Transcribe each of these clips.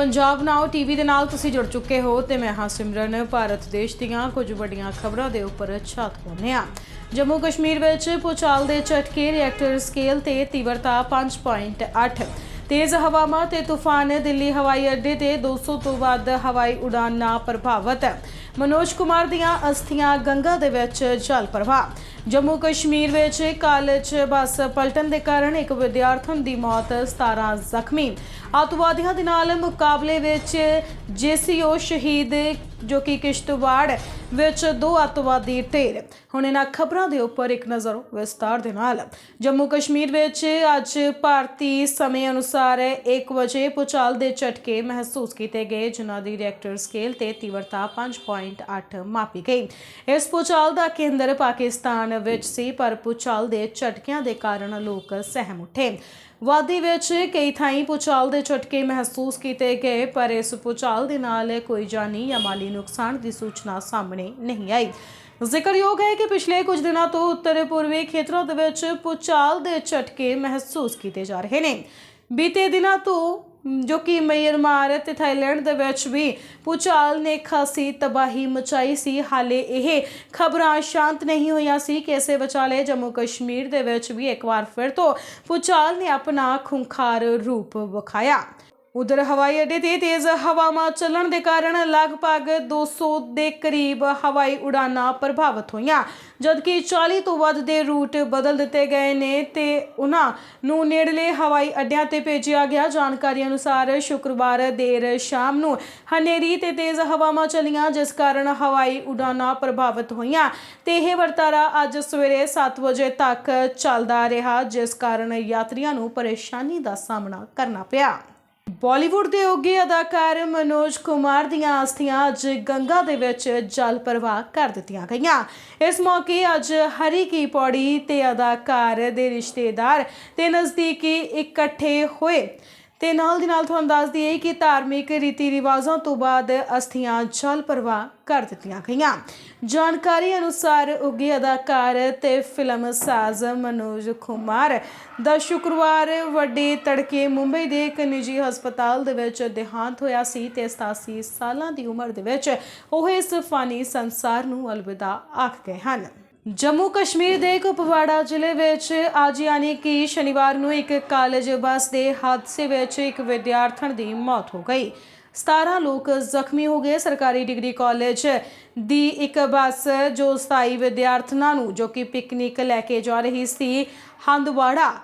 ਪੰਜਾਬ ਨਾਓ TV ਦੇ ਨਾਲ ਤੁਸੀਂ ਜੁੜ ਚੁੱਕੇ ਹੋ ਤੇ ਮੈਂ ਹਾਂ ਸਿਮਰਨ। ਭਾਰਤ ਦੇਸ਼ ਦੀਆਂ ਕੁਝ ਵੱਡੀਆਂ ਖਬਰਾਂ ਦੇ ਉੱਪਰ ਛਾਤ ਪਾਉਂਦੇ ਹਾਂ। ਜੰਮੂ ਕਸ਼ਮੀਰ ਵਿੱਚ ਭੂਚਾਲ ਦੇ ਝਟਕੇ ਰਿਐਕਟਰ ਸਕੇਲ ਤੇ ਤੀਵਰਤਾ 5.8 ਤੇਜ਼ ਹਵਾਵਾਂ ਤੇ ਤੂਫਾਨ ਦਿੱਲੀ ਹਵਾਈ ਅੱਡੇ ਤੇ 200 ਤੋਂ ਵੱਧ ਹਵਾਈ ਉਡਾਨਾਂ ਪ੍ਰਭਾਵਿਤ ਮਨੋਜ ਕੁਮਾਰ ਦੀਆਂ ਅਸਥੀਆਂ ਗੰਗਾ ਦੇ ਵਿੱਚ ਜਲ ਪ੍ਰਵਾਹ। ਜੰਮੂ ਕਸ਼ਮੀਰ ਵਿੱਚ ਕਾਲਜ ਬੱਸ ਪਲਟਣ ਦੇ ਕਾਰਨ ਇੱਕ ਵਿਦਿਆਰਥਣ ਦੀ ਮੌਤ 17 ਜ਼ਖਮੀ। ਆਤਵਾਦੀਆਂ ਦੇ ਨਾਲ ਮੁਕਾਬਲੇ ਵਿੱਚ ਜੇਸੀਓ ਸ਼ਹੀਦ ਜੋ ਕਿ ਕਿਸ਼ਤਵਾੜ ਵਿੱਚ ਦੋ ਆਤਵਾਦੀ ਢੇਰ। ਹੁਣ ਇਹਨਾਂ ਖਬਰਾਂ ਦੇ ਉੱਪਰ ਇੱਕ ਨਜ਼ਰ ਵਿਸਤਾਰ ਦੇ ਨਾਲ। ਜੰਮੂ ਕਸ਼ਮੀਰ ਵਿੱਚ ਅੱਜ ਭਾਰਤੀ ਸਮੇਂ ਅਨੁਸਾਰ 1 ਵਜੇ ਭੂਚਾਲ ਦੇ ਝਟਕੇ ਮਹਿਸੂਸ ਕੀਤੇ ਗਏ, ਜਿਨ੍ਹਾਂ ਦੀ ਰਿਐਕਟਰ ਸਕੇਲ ਤੇ ਤੀਵਰਤਾ 5.8 ਮਾਪੀ ਗਈ। ਇਸ ਭੂਚਾਲ ਦਾ ਕੇਂਦਰ ਪਾਕਿਸਤਾਨ ਵਿੱਚ ਸੀ, ਪਰ ਭੂਚਾਲ ਦੇ ਝਟਕਿਆਂ ਦੇ ਕਾਰਨ ਲੋਕ ਸਹਿਮ ਉੱਠੇ। ਵਾਦੀ ਵਿੱਚ ਕਈ ਥਾਈਂ ਭੂਚਾਲ ਦੇ ਝਟਕੇ ਮਹਿਸੂਸ ਕੀਤੇ ਗਏ, ਪਰ ਇਸ ਭੂਚਾਲ ਦੇ ਨਾਲ ਕੋਈ ਜਾਨੀ ਜਾਂ ਮਾਲੀ ਨੁਕਸਾਨ ਦੀ ਸੂਚਨਾ ਸਾਹਮਣੇ ਨਹੀਂ ਆਈ। ਜ਼ਿਕਰਯੋਗ ਹੈ ਕਿ ਪਿਛਲੇ ਕੁਝ ਦਿਨਾਂ ਤੋਂ ਉੱਤਰ ਪੂਰਬੀ ਖੇਤਰਾਂ ਦੇ ਵਿੱਚ ਭੂਚਾਲ ਦੇ ਝਟਕੇ ਮਹਿਸੂਸ ਕੀਤੇ ਜਾ ਰਹੇ ਨੇ। ਬੀਤੇ ਦਿਨਾਂ ਤੋਂ ਜੋ ਕਿ ਮਿਆਂਮਾਰ ਤੇ ਥਾਈਲੈਂਡ ਦੇ ਵਿੱਚ ਵੀ ਭੂਚਾਲ ਨੇ ਖਾਸੀ ਤਬਾਹੀ ਮਚਾਈ ਸੀ। ਹਾਲੇ ਇਹ ਖਬਰਾਂ ਸ਼ਾਂਤ ਨਹੀਂ ਹੋਈਆਂ ਸੀ ਕਿ ਇਸੇ ਵਿਚਾਲੇ ਜੰਮੂ ਕਸ਼ਮੀਰ ਦੇ ਵਿੱਚ ਵੀ ਇੱਕ ਵਾਰ ਫਿਰ ਤੋਂ ਭੂਚਾਲ ਨੇ ਆਪਣਾ ਖੁੰਖਾਰ ਰੂਪ ਵਿਖਾਇਆ। ਉਧਰ ਹਵਾਈ ਅੱਡੇ ਤੇ ਤੇਜ਼ ਹਵਾਵਾਂ ਚੱਲਣ ਦੇ ਕਾਰਨ ਲਗਭਗ 200 ਦੇ ਕਰੀਬ ਹਵਾਈ ਉਡਾਨਾਂ ਪ੍ਰਭਾਵਿਤ ਹੋਈਆਂ, ਜਦਕਿ 40 ਤੋਂ ਵੱਧ ਦੇ ਰੂਟ ਬਦਲ ਦਿੱਤੇ ਗਏ ਨੇ ਤੇ ਉਹਨਾਂ ਨੂੰ ਨੇੜਲੇ ਹਵਾਈ ਅੱਡਿਆਂ ਤੇ ਭੇਜਿਆ ਗਿਆ। ਜਾਣਕਾਰੀ ਅਨੁਸਾਰ ਸ਼ੁੱਕਰਵਾਰ ਦੇਰ ਸ਼ਾਮ ਨੂੰ ਹਨੇਰੀ ਤੇ ਤੇਜ਼ ਹਵਾਵਾਂ ਚੱਲੀਆਂ, ਜਿਸ ਕਾਰਨ ਹਵਾਈ ਉਡਾਨਾਂ ਪ੍ਰਭਾਵਿਤ ਹੋਈਆਂ ਤੇ ਇਹ ਵਰਤਾਰਾ ਅੱਜ ਸਵੇਰੇ 7 ਵਜੇ ਤੱਕ ਚੱਲਦਾ ਰਿਹਾ, ਜਿਸ ਕਾਰਨ ਯਾਤਰੀਆਂ ਨੂੰ ਪਰੇਸ਼ਾਨੀ ਦਾ ਸਾਹਮਣਾ ਕਰਨਾ ਪਿਆ। ਬਾਲੀਵੁੱਡ ਦੇ ਉੱਘੇ ਅਦਾਕਾਰ ਮਨੋਜ ਕੁਮਾਰ ਦੀਆਂ ਅਸਥੀਆਂ ਅੱਜ ਗੰਗਾ ਦੇ ਵਿੱਚ ਜਲ ਪ੍ਰਵਾਹ ਕਰ ਦਿੱਤੀਆਂ ਗਈਆਂ। ਇਸ ਮੌਕੇ ਅੱਜ ਹਰੀ ਕੀ ਪੌੜੀ ਤੇ ਅਦਾਕਾਰ ਦੇ ਰਿਸ਼ਤੇਦਾਰ ਤੇ ਨਜ਼ਦੀਕੀ ਇਕੱਠੇ ਹੋਏ। ਤੇ ਨਾਲ ਦੀ ਨਾਲ ਤੁਹਾਨੂੰ ਦੱਸ ਦਈਏ ਕਿ ਧਾਰਮਿਕ ਰੀਤੀ ਰਿਵਾਜ਼ਾਂ ਤੋਂ ਬਾਅਦ ਅਸਥੀਆਂ ਜਲ ਪ੍ਰਵਾਹ ਕਰ ਦਿੱਤੀਆਂ ਗਈਆਂ। ਜਾਣਕਾਰੀ ਅਨੁਸਾਰ ਉੱਘੇ ਅਦਾਕਾਰ ਤੇ ਫਿਲਮ ਸਾਜ਼ ਮਨੋਜ ਕੁਮਾਰ ਦਾ ਸ਼ੁੱਕਰਵਾਰ ਵੱਡੇ ਤੜਕੇ ਮੁੰਬਈ ਦੇ ਇੱਕ ਨਿੱਜੀ ਹਸਪਤਾਲ ਦੇ ਵਿੱਚ ਦੇਹਾਂਤ ਹੋਇਆ ਸੀ ਤੇ 87 ਸਾਲਾਂ ਦੀ ਉਮਰ ਦੇ ਵਿੱਚ ਉਹ ਇਸ ਫਾਨੀ ਸੰਸਾਰ ਨੂੰ ਅਲਵਿਦਾ ਆਖ ਗਏ ਹਨ। ਜੰਮੂ ਕਸ਼ਮੀਰ ਦੇ ਕੁਪਵਾੜਾ ਜ਼ਿਲ੍ਹੇ ਵਿੱਚ ਅੱਜ ਯਾਨੀ ਕਿ ਸ਼ਨੀਵਾਰ ਨੂੰ ਇੱਕ ਕਾਲਜ ਬੱਸ ਦੇ ਹਾਦਸੇ ਵਿੱਚ ਇੱਕ ਵਿਦਿਆਰਥਣ ਦੀ ਮੌਤ ਹੋ ਗਈ। 17 ਲੋਕ ਜ਼ਖਮੀ ਹੋ ਗਏ। ਸਰਕਾਰੀ ਡਿਗਰੀ ਕਾਲਜ ਦੀ ਇੱਕ ਬੱਸ ਜੋ 27 ਵਿਦਿਆਰਥਣਾਂ ਨੂੰ ਜੋ ਕਿ ਪਿਕਨਿਕ ਲੈ ਕੇ ਜਾ ਰਹੀ ਸੀ, ਹੰਦਵਾੜਾ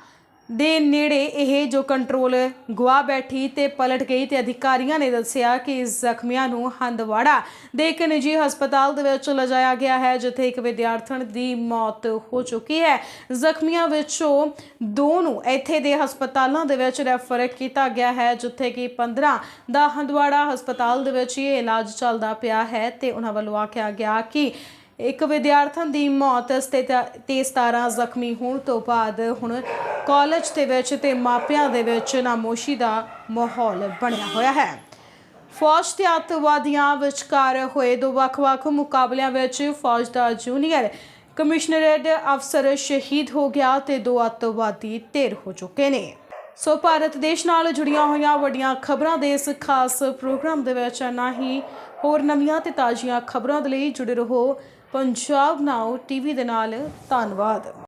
ਦੇ ਨੇੜੇ ਇਹ ਜੋ ਕੰਟਰੋਲ ਗਵਾ ਬੈਠੀ ਤੇ ਪਲਟ ਗਈ ਤੇ ਅਧਿਕਾਰੀਆਂ ਨੇ ਦੱਸਿਆ ਕਿ ਇਸ ਜ਼ਖਮੀਆਂ ਨੂੰ ਹੰਦਵਾੜਾ ਦੇ ਇੱਕ ਨਿੱਜੀ ਹਸਪਤਾਲ ਦੇ ਵਿੱਚ ਲਿਜਾਇਆ ਗਿਆ ਹੈ, ਜਿੱਥੇ ਇੱਕ ਵਿਦਿਆਰਥਣ ਦੀ ਮੌਤ ਹੋ ਚੁੱਕੀ ਹੈ। ਜ਼ਖਮੀਆਂ ਵਿੱਚੋਂ ਦੋ ਨੂੰ ਇੱਥੇ ਦੇ ਹਸਪਤਾਲਾਂ ਦੇ ਵਿੱਚ ਰੈਫਰ ਕੀਤਾ ਗਿਆ ਹੈ, ਜਿੱਥੇ ਕਿ 15 ਦਾ ਹੰਦਵਾੜਾ ਹਸਪਤਾਲ ਦੇ ਵਿੱਚ ਇਹ ਇਲਾਜ ਚੱਲਦਾ ਪਿਆ ਹੈ ਤੇ ਉਹਨਾਂ ਵੱਲੋਂ ਆਖਿਆ ਗਿਆ ਕਿ ਇੱਕ ਵਿਦਿਆਰਥਣ ਦੀ ਮੌਤ ਸਥਿਤ ਤੇ 17 ਜ਼ਖਮੀ ਹੋਣ ਤੋਂ ਬਾਅਦ ਹੁਣ ਕਾਲਜ ਦੇ ਵਿੱਚ ਤੇ ਮਾਪਿਆਂ ਦੇ ਵਿੱਚ ਨਾਮੋਸ਼ੀ ਦਾ ਮਾਹੌਲ ਬਣਿਆ ਹੋਇਆ ਹੈ। ਫੌਜ ਤੇ ਅੱਤਵਾਦੀਆਂ ਵਿਚਕਾਰ ਹੋਏ ਦੋ ਵੱਖ-ਵੱਖ ਮੁਕਾਬਲਿਆਂ ਵਿੱਚ ਫੌਜ ਦਾ ਜੂਨੀਅਰ ਕਮਿਸ਼ਨਰੇਟ ਅਫਸਰ ਸ਼ਹੀਦ ਹੋ ਗਿਆ ਤੇ ਦੋ ਅੱਤਵਾਦੀ ਢੇਰ ਹੋ ਚੁੱਕੇ ਨੇ। ਸੋ ਭਾਰਤ ਦੇਸ਼ ਨਾਲ ਜੁੜੀਆਂ ਹੋਈਆਂ ਵੱਡੀਆਂ ਖਬਰਾਂ ਦੇ ਇਸ ਖਾਸ ਪ੍ਰੋਗਰਾਮ ਦੇ ਵਿੱਚ ਨਾ ਹੀ ਹੋਰ ਨਵੀਆਂ ਤੇ ਤਾਜ਼ੀਆਂ ਖਬਰਾਂ ਦੇ ਲਈ ਜੁੜੇ ਰਹੋ। ਪੰਜਾਬ ਨਾਓ ਟੀਵੀ ਦੇ ਨਾਲ ਧੰਨਵਾਦ।